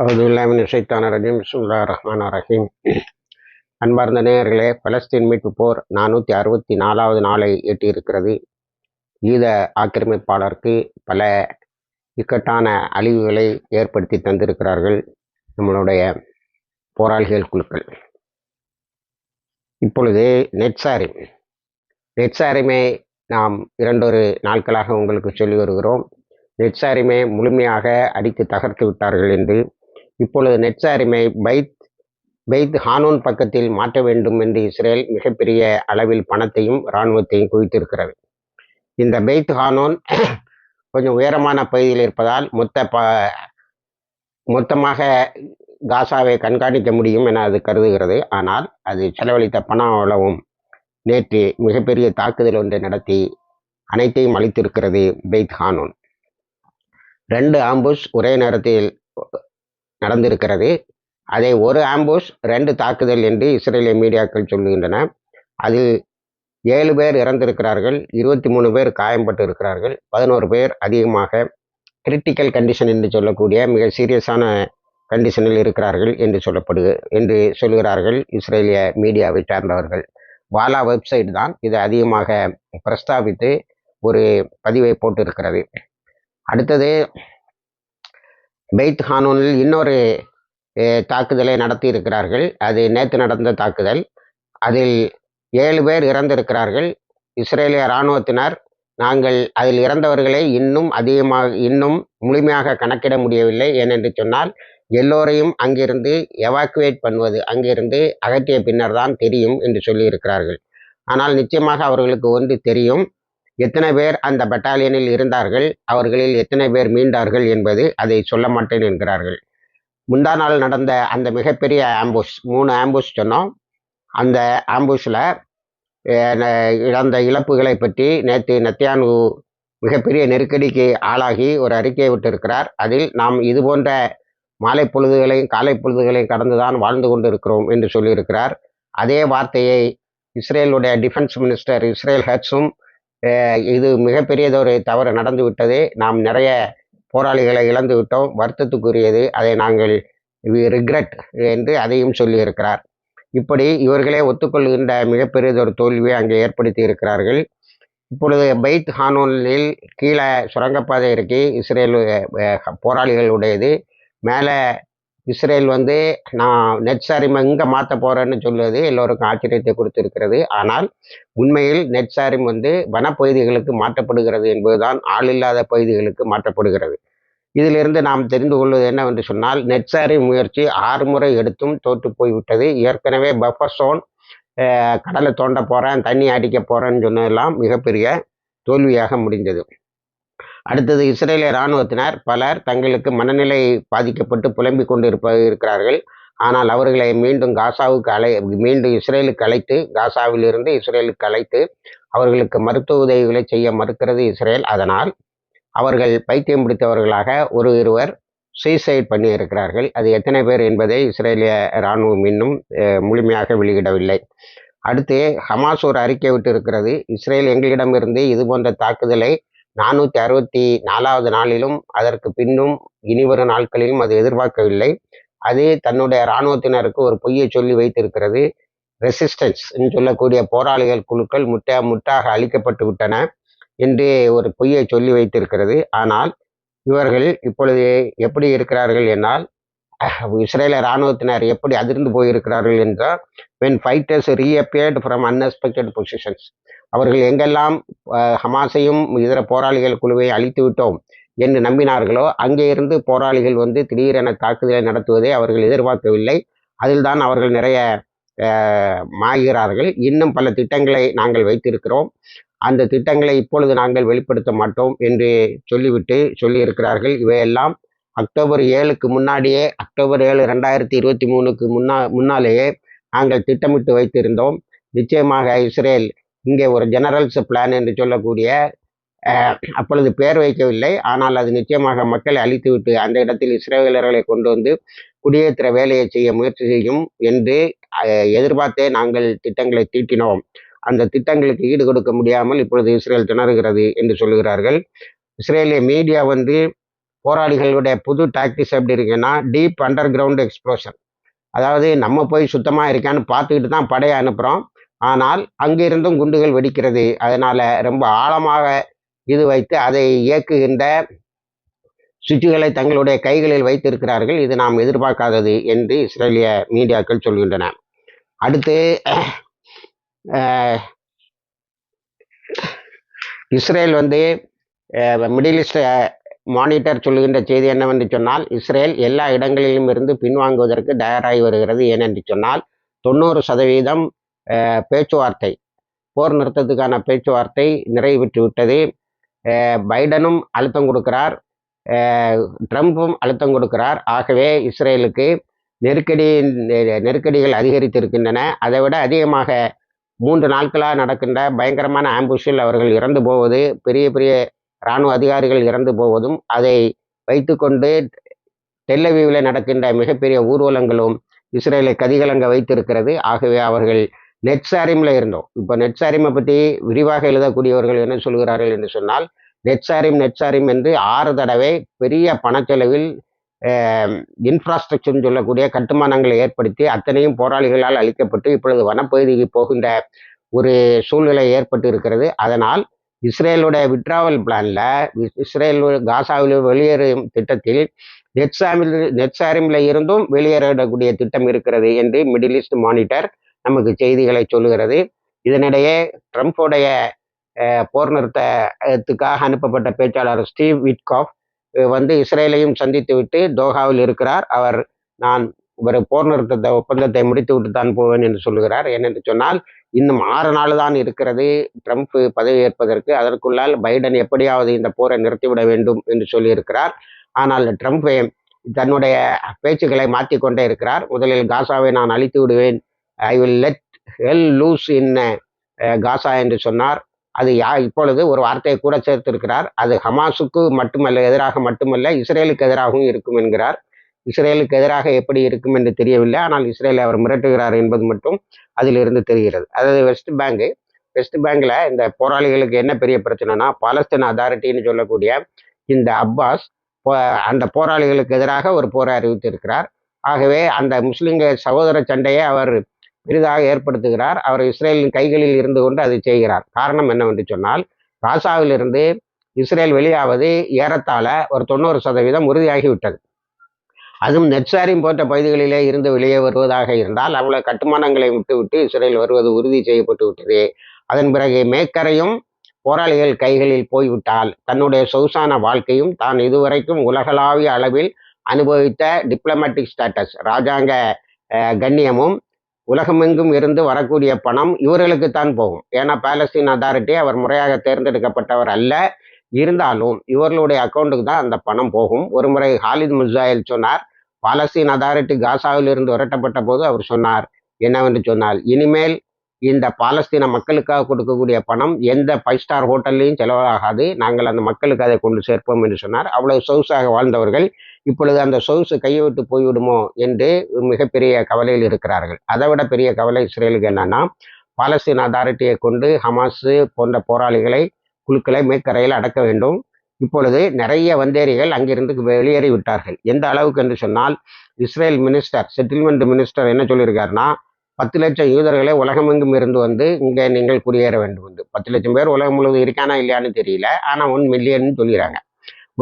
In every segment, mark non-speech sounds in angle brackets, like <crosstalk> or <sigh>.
அவுதுல்லாமின் இசைத்தான ரஜீம். சுல்லா ரஹ்மான் ரஹீம். அன்பார்ந்த நேயர்களே பலஸ்தீன் மீட்பு போர் நானூற்றி அறுபத்தி நாலாவது நாளை எட்டியிருக்கிறது. ஈத ஆக்கிரமிப்பாளருக்கு பல இக்கட்டான அழிவுகளை ஏற்படுத்தி தந்திருக்கிறார்கள் நம்மளுடைய போராளிகள் குழுக்கள். இப்பொழுது நெட்சாரி. நெட்சாரிமை நாம் இரண்டொரு நாட்களாக உங்களுக்கு சொல்லி வருகிறோம். நெட்சாரிமை முழுமையாக அடித்து தகர்த்து விட்டார்கள் என்று இப்பொழுது நெட்சாரிமை பைத் பைத் ஹானூன் பக்கத்தில் மாற்ற வேண்டும் என்று இஸ்ரேல் மிகப்பெரிய அளவில் பணத்தையும் இராணுவத்தையும் குவித்திருக்கிறது. இந்த பெய்த் ஹானூன் <clears throat> கொஞ்சம் உயரமான பகுதியில் இருப்பதால் மொத்த ப மொத்தமாக காசாவை கண்காணிக்க முடியும் என அது கருதுகிறது. ஆனால் அது செலவழித்த பணம் அளவும் நேற்று மிகப்பெரிய தாக்குதல் ஒன்றை நடத்தி அனைத்தையும் அளித்திருக்கிறது பெய்த் ஹானூன். ரெண்டு ஆம்புஷ் ஒரே நேரத்தில் நடந்திருக்கிறது. அதை ஒரு ஆம்புஷ் ரெண்டு தாக்குதல் என்று இஸ்ரேலிய மீடியாக்கள் சொல்லுகின்றன. அதில் ஏழு பேர் இறந்திருக்கிறார்கள் இருபத்தி மூணு பேர் காயம்பட்டு இருக்கிறார்கள் பதினோரு பேர் அதிகமாக கிரிட்டிக்கல் கண்டிஷன் என்று சொல்லக்கூடிய மிக சீரியஸான கண்டிஷனில் இருக்கிறார்கள் என்று சொல்லப்படு என்று சொல்கிறார்கள் இஸ்ரேலிய மீடியாவை சார்ந்தவர்கள். வாலா வெப்சைட் தான். இது அதிகமாக பிரஸ்தாபித்து ஒரு பதிவை போட்டிருக்கிறது. அடுத்தது பெய்த் ஹானூனில் இன்னொரு தாக்குதலை நடத்தி இருக்கிறார்கள் அது நேற்று நடந்த தாக்குதல். அதில் ஏழு பேர் இறந்திருக்கிறார்கள். இஸ்ரேலிய இராணுவத்தினர். நாங்கள் அதில் இறந்தவர்களை இன்னும் அதிகமாக இன்னும் முழுமையாக கணக்கிட முடியவில்லை. ஏனென்று சொன்னால் எல்லோரையும் அங்கிருந்து எவாக்குவேட் பண்ணுவது அங்கிருந்து அகற்றிய பின்னர் தான் தெரியும் என்று சொல்லியிருக்கிறார்கள். ஆனால் நிச்சயமாக அவர்களுக்கு ஒன்று தெரியும். எத்தனை பேர் அந்த பட்டாலியனில் இருந்தார்கள் அவர்களில் எத்தனை பேர் மீண்டார்கள் என்பது அதை சொல்ல மாட்டேன் என்கிறார்கள். முந்தா நாள் நடந்த அந்த மிகப்பெரிய ஆம்புஷ் மூணு ஆம்புஷ் சொன்னோம். அந்த ஆம்புஷில் இழந்த இழப்புகளை பற்றி நேற்று நத்தியானு மிகப்பெரிய நெருக்கடிக்கு ஆளாகி ஒரு அறிக்கையை விட்டிருக்கிறார். அதில் நாம் இது போன்ற மாலை பொழுதுகளையும் காலை பொழுதுகளையும் கடந்துதான் வாழ்ந்து கொண்டு இருக்கிறோம் என்று சொல்லியிருக்கிறார். அதே வார்த்தையை இஸ்ரேலுடைய டிஃபென்ஸ் மினிஸ்டர் இஸ்ரேல் ஹட்ஸும் இது மிகப்பெரியதொரு தவறு நடந்து விட்டது நாம் நிறைய போராளிகளை இழந்து விட்டோம். வருத்தத்துக்குரியது. அதை நாங்கள் ரிக்ரெட் என்று அதையும் சொல்லியிருக்கிறார். இப்படி இவர்களே ஒத்துக்கொள்கின்ற மிகப்பெரியதொரு தோல்வியை அங்கே ஏற்படுத்தி இருக்கிறார்கள் இப்பொழுது பைத் ஹானோனில் கீழே சுரங்கப்பாதை இருக்கு இஸ்ரேல் போராளிகளுடையது. மேலே இஸ்ரேல் வந்து நான் நெட்சாரிம் எங்கே இங்கே மாற்ற போகிறேன்னு சொல்லுவது எல்லோருக்கும் ஆச்சரியத்தை கொடுத்திருக்கிறது. ஆனால் உண்மையில் நெட்சாரிம் வந்து வனப்பகுதிகளுக்கு மாற்றப்படுகிறது என்பதுதான் ஆள் இல்லாத பகுதிகளுக்கு மாற்றப்படுகிறது. இதிலிருந்து நாம் தெரிந்து கொள்வது என்னவென்று சொன்னால் நெட்சாரி முயற்சி ஆறு முறை எடுத்தும் தோற்று போய்விட்டது. ஏற்கனவே பஃபர் சோன் கடலை தோண்ட போகிறேன் தண்ணி அடிக்க போகிறேன்னு சொன்னதெல்லாம் மிகப்பெரிய தோல்வியாக முடிந்தது. அடுத்தது இஸ்ரேலிய இராணுவத்தினர் பலர் தங்களுக்கு மனநிலை பாதிக்கப்பட்டு புலம்பிக் கொண்டு இருப்ப இருக்கிறார்கள். ஆனால் அவர்களை மீண்டும் காசாவுக்கு அழை மீண்டும் இஸ்ரேலுக்கு அழைத்து காசாவிலிருந்து இஸ்ரேலுக்கு அழைத்து அவர்களுக்கு மருத்துவ உதவிகளை செய்ய மறுக்கிறது இஸ்ரேல். அதனால் அவர்கள் பைத்தியம் பிடித்தவர்களாக ஒரு இருவர் சூசைட் பண்ணி இருக்கிறார்கள் அது எத்தனை பேர் என்பதை இஸ்ரேலிய இராணுவம் இன்னும் முழுமையாக வெளியிடவில்லை. அடுத்து ஹமாஸ் ஒரு அறிக்கை விட்டு இருக்கிறது இஸ்ரேல் எங்களிடமிருந்து இது போன்ற தாக்குதலை நானூற்றி அறுபத்தி நாலாவது நாளிலும் அதற்கு பின்னும் இனிவரும் நாட்களிலும் அது எதிர்பார்க்கவில்லை. அது தன்னுடைய இராணுவத்தினருக்கு ஒரு பொய்யை சொல்லி வைத்திருக்கிறது. ரெசிஸ்டன்ஸ் சொல்லக்கூடிய போராளிகள் குழுக்கள் முட்டா முட்டாக அழிக்கப்பட்டு விட்டன என்று ஒரு பொய்யை சொல்லி வைத்திருக்கிறது. ஆனால் இவர்கள் இப்பொழுது எப்படி இருக்கிறார்கள் என்றால் இஸ்ரேல இராணுவத்தினர் எப்படி அதிர்ந்து போயிருக்கிறார்கள் என்றால் when fighters reappeared from unexpected positions அவர்கள் எங்கெல்லாம் ஹமாஸையும் இதர போராளிகள் குழுவை அழித்து விட்டோம் என்று நம்பினார்களோ அங்கே இருந்து போராளிகள் வந்து திடீரென தாக்குதலை நடத்துவதை அவர்கள் எதிர்பார்க்கவில்லை. அதில்தான் அவர்கள் நிறைய மாறுகிறார்கள். இன்னும் பல திட்டங்களை நாங்கள் வைத்திருக்கிறோம். அந்த திட்டங்களை இப்பொழுது நாங்கள் வெளிப்படுத்த மாட்டோம் என்று சொல்லிவிட்டு சொல்லியிருக்கிறார்கள். இவையெல்லாம் அக்டோபர் ஏழுக்கு முன்னாடியே அக்டோபர் ஏழு ரெண்டாயிரத்தி இருபத்தி மூணுக்கு முன்னா முன்னாலேயே நாங்கள் திட்டமிட்டு வைத்திருந்தோம். நிச்சயமாக இஸ்ரேல் இங்கே ஒரு ஜெனரல்ஸ் பிளான் என்று சொல்லக்கூடிய அப்பொழுது பேர் வைக்கவில்லை. ஆனால் அது நிச்சயமாக மக்களை அழித்துவிட்டு அந்த இடத்தில் இஸ்ரேலர்களை கொண்டு வந்து குடியேற்ற வேலையை செய்ய முயற்சி செய்யும் என்று எதிர்பார்த்தே நாங்கள் திட்டங்களை தீட்டினோம். அந்த திட்டங்களுக்கு ஈடு கொடுக்க முடியாமல் இப்பொழுது இஸ்ரேல் திணறுகிறது என்று சொல்லுகிறார்கள். இஸ்ரேலிய மீடியா வந்து போராளிகளுடைய புது டாக்டிஸ் எப்படி இருக்குன்னா டீப் அண்டர் கிரவுண்ட் எக்ஸ்ப்ளோஷன் அதாவது நம்ம போய் சுத்தமாக இருக்கான்னு பார்த்துக்கிட்டு தான் படையை அனுப்புகிறோம் ஆனால் அங்கிருந்தும் குண்டுகள் வெடிக்கிறது. அதனால் ரொம்ப ஆழமாக இது வைத்து அதை இயக்குகின்ற சுவிட்சுகளை தங்களுடைய கைகளில் வைத்திருக்கிறார்கள். இது நாம் எதிர்பார்க்காதது என்று இஸ்ரேலிய மீடியாக்கள் சொல்கின்றன. அடுத்து இஸ்ரேல் வந்து மிடில் ஈஸ்ட் மானிட்டர் சொல்லுகின்ற செய்தி என்னவென்று சொன்னால் இஸ்ரேல் எல்லா இடங்களிலும் இருந்து பின்வாங்குவதற்கு தயாராகி வருகிறது ஏனென்று சொன்னால் தொண்ணூறு சதவீதம் பேச்சுவார்த்தை போர் நிறுத்தத்துக்கான பேச்சுவார்த்தை நிறைவேற்றி விட்டது. பைடனும் அழுத்தம் கொடுக்கிறார். ட்ரம்ப்பும் அழுத்தம் கொடுக்கிறார். ஆகவே இஸ்ரேலுக்கு நெருக்கடி நெருக்கடிகள் அதிகரித்திருக்கின்றன. அதை விட அதிகமாக மூன்று நாட்களாக நடக்கின்ற பயங்கரமான ஆம்புஷில் அவர்கள் இறந்து போவது பெரிய பெரிய இராணுவ அதிகாரிகள் இறந்து போவதும் அதை வைத்துக்கொண்டு டெல்லவியூவில் நடக்கின்ற மிகப்பெரிய ஊர்வலங்களும் இஸ்ரேலை கதிகலங்க வைத்திருக்கிறது. ஆகவே அவர்கள் நெட்சாரிமில் இருந்தோம். இப்போ நெட்சாரிமை பற்றி விரிவாக எழுதக்கூடியவர்கள் என்ன சொல்கிறார்கள் என்று சொன்னால் நெட்சாரிம் நெட்சாரிம் என்று ஆறு தடவை பெரிய பணச்செலவில் இன்ஃப்ராஸ்ட்ரக்சர்னு சொல்லக்கூடிய கட்டுமானங்களை ஏற்படுத்தி அத்தனையும் போராளிகளால் அளிக்கப்பட்டு இப்பொழுது வனப்பகுதிக்கு போகின்ற ஒரு சூழ்நிலை ஏற்பட்டு இருக்கிறது அதனால் இஸ்ரேலுடைய விட்ராவல் பிளான்ல இஸ்ரேல் காசாவில் வெளியேறும் திட்டத்தில் நெட்சாமில் நெட்சாரிமில் இருந்தும் வெளியேறக்கூடிய திட்டம் இருக்கிறது என்று மிடில் ஈஸ்ட் மானிட்டர் நமக்கு செய்திகளை சொல்லுகிறது. இதனிடையே ட்ரம்ப்புடைய போர் நிறுத்தத்துக்காக அனுப்பப்பட்ட பேச்சாளர் ஸ்டீவ் விட்காஃப் வந்து இஸ்ரேலையும் சந்தித்து விட்டு தோஹாவில் இருக்கிறார். அவர் நான் ஒரு போர் நிறுத்தத்தை ஒப்பந்தத்தை முடித்து விட்டு தான் போவேன் என்று சொல்லுகிறார். ஏனென்று சொன்னால் இன்னும் ஆறு நாள் தான் இருக்கிறது. ட்ரம்ப் பதவி ஏற்பதற்கு அதற்குள்ளால் பைடன் எப்படியாவது இந்த போரை நிறுத்திவிட வேண்டும் என்று சொல்லியிருக்கிறார். ஆனால் ட்ரம்ப் தன்னுடைய பேச்சுக்களை மாற்றிக்கொண்டே இருக்கிறார். முதலில் காசாவை நான் அழித்து விடுவேன். I will let hell loose in Gaza என்று சொன்னார். அது யா இப்பொழுது ஒரு வார்த்தையை கூட சேர்த்திருக்கிறார். அது ஹமாஸுக்கு மட்டுமல்ல எதிராக மட்டுமல்ல இஸ்ரேலுக்கு எதிராகவும் இருக்கும் என்கிறார். இஸ்ரேலுக்கு எதிராக எப்படி இருக்கும் என்று தெரியவில்லை. ஆனால் இஸ்ரேலை அவர் மிரட்டுகிறார் என்பது மட்டும் அதிலிருந்து தெரிகிறது. அதாவது வெஸ்ட் பேங்கு வெஸ்ட் பேங்கில் இந்த போராளிகளுக்கு என்ன பெரிய பிரச்சனைனா பாலஸ்தீன் அதாரிட்டின்னு சொல்லக்கூடிய இந்த அப்பாஸ் அந்த போராளிகளுக்கு எதிராக ஒரு போரை அறிவித்திருக்கிறார். ஆகவே அந்த முஸ்லிம்க சகோதர சண்டையை அவர் பெரிதாக ஏற்படுத்துகிறார். அவர் இஸ்ரேலின் கைகளில் இருந்து கொண்டு அதை செய்கிறார். காரணம் என்னவென்று சொன்னால் காசாவிலிருந்து இஸ்ரேல் வெளியாவது ஏறத்தாழ ஒரு தொண்ணூறு சதவீதம் உறுதியாகிவிட்டது. அதுவும் நெட்சாரிம் போன்ற பகுதிகளிலே இருந்து வெளியே வருவதாக இருந்தால் அவ்வளவு கட்டுமானங்களை விட்டுவிட்டு இஸ்ரேல் வருவது உறுதி செய்யப்பட்டு விட்டது. அதன் பிறகு மேக்கரையும் போராளிகள் கைகளில் போய்விட்டால் தன்னுடைய சொகுசான வாழ்க்கையும் தான் இதுவரைக்கும் உலகளாவிய அளவில் அனுபவித்த டிப்ளமேட்டிக் ஸ்டேட்டஸ் ராஜாங்க கண்ணியமும் உலகமெங்கும் இருந்து வரக்கூடிய பணம் இவர்களுக்குத்தான் போகும். ஏன்னா பாலஸ்தீன் அதாரிட்டி அவர் முறையாக தேர்ந்தெடுக்கப்பட்டவர் அல்ல. இருந்தாலும் இவர்களுடைய அக்கௌண்ட்டுக்கு தான் அந்த பணம் போகும். ஒரு முறை ஹாலித் முசாயில் சொன்னார் பாலஸ்தீன் அதாரிட்டி காசாவில் இருந்து விரட்டப்பட்ட போது அவர் சொன்னார் என்னவென்று சொன்னால் இனிமேல் இந்த பாலஸ்தீன மக்களுக்காக கொடுக்கக்கூடிய பணம் எந்த ஃபைவ் ஸ்டார் ஹோட்டல்லையும் செலவாகாது நாங்கள் அந்த மக்களுக்கு அதை கொண்டு சேர்ப்போம் என்று சொன்னார். அவ்வளவு சொகுசாக வாழ்ந்தவர்கள் இப்பொழுது அந்த சொகுசு கையை விட்டு போய்விடுமோ என்று மிகப்பெரிய கவலையில் இருக்கிறார்கள். அதை விட பெரிய கவலை இஸ்ரேலுக்கு என்னன்னா பாலஸ்தீன் அதாரிட்டியை கொண்டு ஹமாஸு போன்ற போராளிகளை குழுக்களை மேற்கரையில் அடக்க வேண்டும். இப்பொழுது நிறைய வந்தேரிகள் அங்கிருந்து வெளியேறி விட்டார்கள். எந்த அளவுக்கு என்று சொன்னால் இஸ்ரேல் மினிஸ்டர் செட்டில்மெண்ட் மினிஸ்டர் என்ன சொல்லியிருக்காருன்னா பத்து லட்சம் யூதர்களை உலகமெங்கும் இருந்து வந்து இங்கே நீங்கள் குடியேற வேண்டும் வந்து பத்து லட்சம் பேர் உலகம் முழுவதும் இருக்கானா இல்லையான்னு தெரியல. ஆனால் ஒன் மில்லியன் சொல்லிடுறாங்க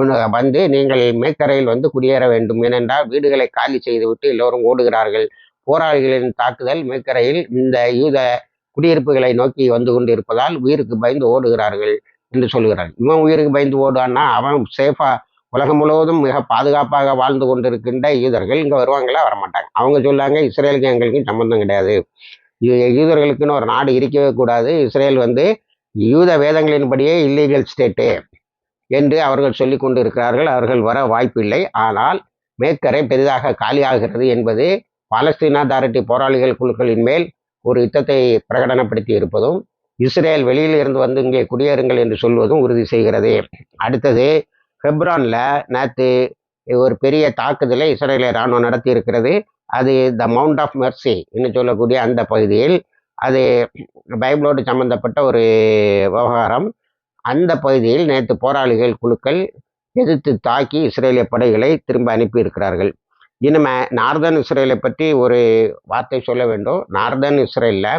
முன்ன- வந்து நீங்கள் மேக்கரையில் வந்து குடியேற வேண்டும். ஏனென்றால் வீடுகளை காலி செய்துவிட்டு எல்லோரும் ஓடுகிறார்கள். போராளிகளின் தாக்குதல் மேக்கரையில் இந்த யூத குடியிருப்புகளை நோக்கி வந்து கொண்டு இருப்பதால் உயிருக்கு பயந்து ஓடுகிறார்கள். என்று சொல்கிறான் இவன் உயிருக்கு பயந்து ஓடுவான்னா அவன் சேஃபா உலகம் முழுவதும் மிக பாதுகாப்பாக வாழ்ந்து கொண்டிருக்கின்ற யூதர்கள் இங்கே வருவாங்களா வரமாட்டாங்க. அவங்க சொல்லாங்க இஸ்ரேலுக்கும் எங்களுக்கும் சம்பந்தம் கிடையாது. யூதர்களுக்குன்னு ஒரு நாடு இருக்கவே கூடாது. இஸ்ரேல் வந்து யூத வேதங்களின்படியே இல்லீகல் ஸ்டேட்டு என்று அவர்கள் சொல்லிக் கொண்டு இருக்கிறார்கள் அவர்கள் வர வாய்ப்பில்லை. ஆனால் மேற்கரை பெரிதாக காலியாகிறது என்பது பாலஸ்தீன அதாரிட்டி போராளிகள் குழுக்களின் மேல் ஒரு யுத்தத்தை பிரகடனப்படுத்தி இருப்பதும் இஸ்ரேல் வெளியில் இருந்து வந்து இங்கே குடியேறுங்கள் என்று சொல்வதும் உறுதி செய்கிறது. அடுத்தது ஹெப்ரானில் நேற்று ஒரு பெரிய தாக்குதலை இஸ்ரேலிய இராணுவம் நடத்தி இருக்கிறது அது த மவுண்ட் ஆஃப் மெர்சி என்று சொல்லக்கூடிய அந்த பகுதியில். அது பைபிளோடு சம்பந்தப்பட்ட ஒரு விவகாரம். அந்த பகுதியில் நேற்று போராளிகள் குழுக்கள் எதிர்த்து தாக்கி இஸ்ரேலிய படைகளை திரும்ப அனுப்பியிருக்கிறார்கள். இனிமே நார்தன் இஸ்ரேலை பற்றி ஒரு வார்த்தை சொல்ல வேண்டும். நார்தன் இஸ்ரேலில்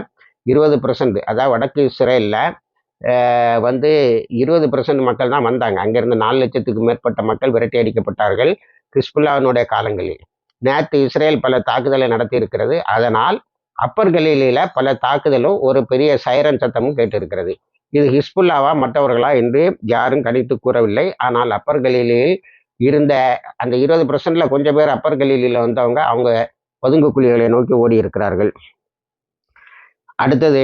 இருபது பர்சன்ட் அதாவது வடக்கு இஸ்ரேலில் வந்து இருபது பர்சன்ட் மக்கள் தான் வந்தாங்க. அங்கேருந்து நாலு லட்சத்துக்கு மேற்பட்ட மக்கள் விரட்டி அடிக்கப்பட்டார்கள் கிறிஸ்புல்லாவினுடைய காலங்களில். நேற்று இஸ்ரேல் பல தாக்குதலை நடத்தி இருக்கிறது அதனால் அப்பர் கலீலியில் பல தாக்குதலும் ஒரு பெரிய சைரன் சத்தமும் கேட்டிருக்கிறது. இது ஹிஸ்புல்லாவா மற்றவர்களா என்று யாரும் கணித்து கூறவில்லை. ஆனால் அப்பர் கலீலியில் இருந்த அந்த இருபது பர்சன்ட்ல கொஞ்சம் பேர் அப்பர் கலீலியில் வந்தவங்க அவங்க பதுங்கு குழிகளை நோக்கி ஓடி இருக்கிறார்கள் அடுத்தது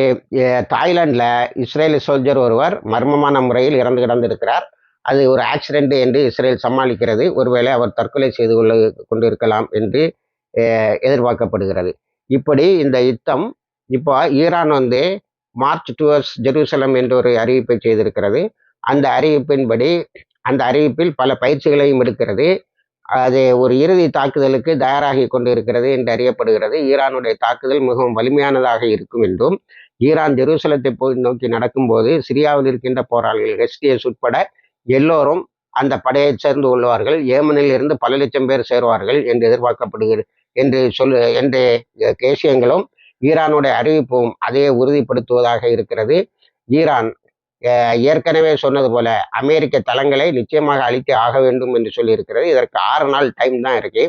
தாய்லாண்டில் இஸ்ரேலி சோல்ஜர் ஒருவர் மர்மமான முறையில் இறந்து கிடந்திருக்கிறார். அது ஒரு ஆக்சிடென்ட் என்று இஸ்ரேல் சமாளிக்கிறது. ஒருவேளை அவர் தற்கொலை செய்து கொள்ள கொண்டிருக்கலாம் என்று எதிர்பார்க்கப்படுகிறது. இப்படி இந்த யுத்தம் இப்போ ஈரான் வந்து மார்ச் டுவர்ஸ் ஜெருசலம் என்ற ஒரு அறிவிப்பை செய்திருக்கிறது. அந்த அறிவிப்பின்படி அந்த அறிவிப்பில் பல பயிற்சிகளையும் எடுக்கிறது. அது ஒரு இறுதி தாக்குதலுக்கு தயாராகி கொண்டு இருக்கிறது என்று அறியப்படுகிறது. ஈரானுடைய தாக்குதல் மிகவும் வலிமையானதாக இருக்கும் என்றும் ஈரான் ஜெருசலத்தை போய் நோக்கி நடக்கும்போது சிரியாவில் இருக்கின்ற போராளிகள் எஸ்டிஎஸ் உட்பட எல்லோரும் அந்த படையை சேர்ந்து கொள்வார்கள். ஏமனில் இருந்து பல லட்சம் பேர் சேருவார்கள் என்று எதிர்பார்க்கப்படுகிறது என்று சொல் என்ற கேசியங்களும் ஈரானுடைய அறிவிப்பும் அதையே உறுதிப்படுத்துவதாக இருக்கிறது. ஈரான் ஏற்கனவே சொன்னது போல அமெரிக்க தளங்களை நிச்சயமாக அழித்து ஆக வேண்டும் என்று சொல்லியிருக்கிறது. இதற்கு ஆறு நாள் டைம் தான் இருக்கு.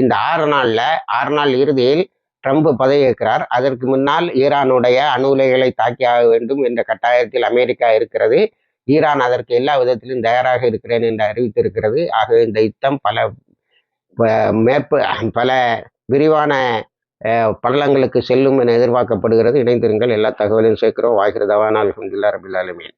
இந்த ஆறு நாளில் ஆறு நாள் இறுதியில் ட்ரம்ப் பதவியேற்கிறார். அதற்கு முன்னால் ஈரானுடைய அணு உலைகளை தாக்கி ஆக வேண்டும் என்ற கட்டாயத்தில் அமெரிக்கா இருக்கிறது. ஈரான் அதற்கு எல்லா விதத்திலும் தயாராக இருக்கிறேன் என்று அறிவித்திருக்கிறது. ஆகவே இந்த யுத்தம் பல மேற்ப பல விரிவான பள்ளங்களுக்கு செல்லும் என எதிர்பார்க்கப்படுகிறது. இணைந்திருங்கள். எல்லா தகவலையும் சேர்க்கிறோம். வாய்கிறதவானால் அலமதுல்லா ரபில் ஆலமீன்.